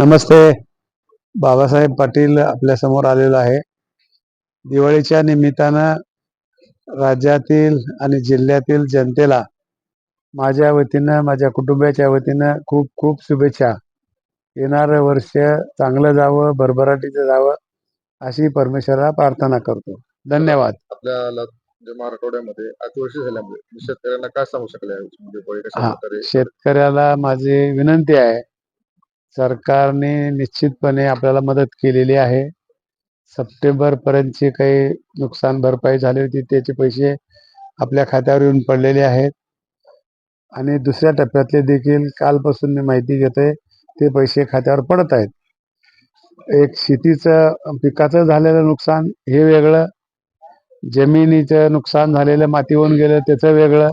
नमस्ते. बाबासाहेब पाटील आपल्यासमोर आलेलो आहे. दिवाळीच्या निमित्तानं राज्यातील आणि जिल्ह्यातील जनतेला माझ्या वतीनं माझ्या कुटुंबियाच्या वतीनं खूप खूप शुभेच्छा. येणारं वर्ष चांगलं जावं भरभराटीचं जावं अशी परमेश्वराला प्रार्थना करतो. धन्यवाद. आपल्याला मराठवाड्यामध्ये अतिवृष्टी झाल्यामुळे शेतकऱ्यांना काय सांगू शकले म्हणजे शेतकऱ्याला माझी विनंती आहे सरकारने निश्चितपणे आपल्याला मदत केलेली आहे. सप्टेंबर पर्यंतची काही नुकसान भरपाई झाली होती त्याचे पैसे आपल्या खात्यावर येऊन पडलेले आहेत. आणि दुसऱ्या टप्प्यातले देखील कालपासून मी माहिती घेतोय ते पैसे खात्यावर पडत आहेत. एक शेतीचं पिकाचं झालेलं नुकसान हे वेगळं. जमिनीचं नुकसान झालेलं माती होऊन गेलं त्याचं वेगळं.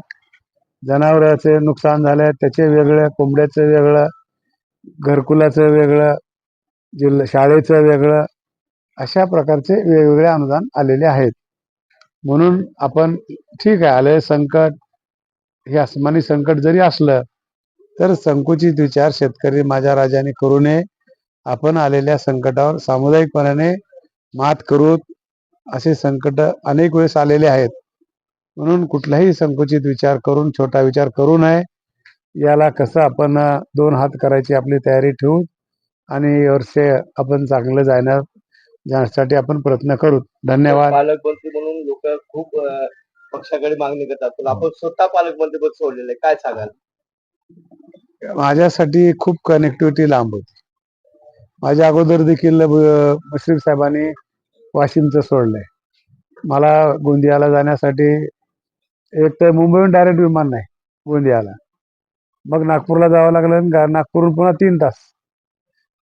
जनावरांचे नुकसान झालं त्याचे वेगळं कोंबड्याचं वेगळं. घरकुलाचं वेगळं जिल्हा शाळेचं वेगळं अशा प्रकारचे वेगवेगळे अनुदान आलेले आहेत. म्हणून आपण ठीक आहे आले संकट. हे आसमानी संकट जरी असलं तर संकुचित विचार शेतकरी माझ्या राजाने करू नये. आपण आलेल्या संकटावर सामुदायिकपणाने मात करू. असे संकट अनेक वेळेस आलेले आहेत. म्हणून कुठलाही संकुचित विचार करून छोटा विचार करू नये. याला कसं आपण दोन हात करायची आपली तयारी ठेवू आणि वर्ष आपण चांगलं जाणार जाण्यासाठी आपण प्रयत्न करू. धन्यवाद. पालकमंत्री म्हणून लोक खूप पक्षाकडे मागणी करतात. पण आपण स्वतः पालकमंत्री पद सोडलेलं आहे. काय सांगाल? माझ्यासाठी खूप कनेक्टिव्हिटी लांब होती. माझ्या अगोदर देखील मुश्रीफ साहेबांनी वाशिमचं सोडलंय. मला गोंदियाला जाण्यासाठी एक तर मुंबईहून डायरेक्ट विमान नाही गोंदियाला. मग नागपूरला जावं लागलं आणि गा- नागपूरहून पुन्हा तीन तास.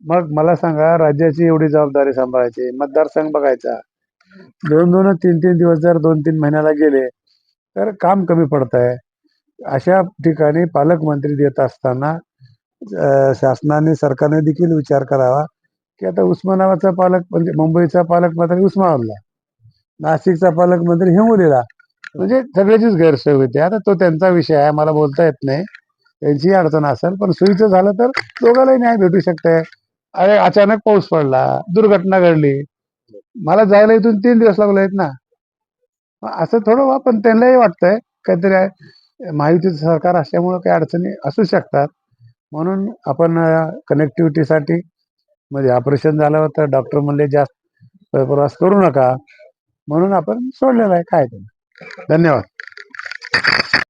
मग मला सांगा राज्याची एवढी जबाबदारी सांभाळायची मतदारसंघ बघायचा. दोन दोन तीन तीन दिवस जर दोन तीन महिन्याला गेले तर काम कमी पडत आहे अशा ठिकाणी पालकमंत्री देत असताना शासनाने सरकारने देखील विचार करावा की आता उस्मानाबादचा पालक म्हणजे मुंबईचा पालकमंत्री उस्मानाबादला. नाशिकचा पालकमंत्री हिंगोलीला म्हणजे सगळ्याचीच गैरसोय होते. आता तो त्यांचा विषय आहे मला बोलता येत नाही. त्यांचीही अडचण असेल पण सोयीचं झालं तर दोघांनाही न्याय भेटू शकते अरे अचानक पाऊस पडला दुर्घटना घडली. मला जायला इथून तीन दिवस लागले आहेत ना. असं थोडं वा पण त्यांनाही वाटतंय काहीतरी महायुतीचं सरकार असल्यामुळं काही अडचणी असू शकतात. म्हणून आपण कनेक्टिव्हिटीसाठी म्हणजे ऑपरेशन झालं होतं डॉक्टर म्हणले जास्त प्रवास करू नका. म्हणून आपण सोडलेलं आहे काय धन्यवाद.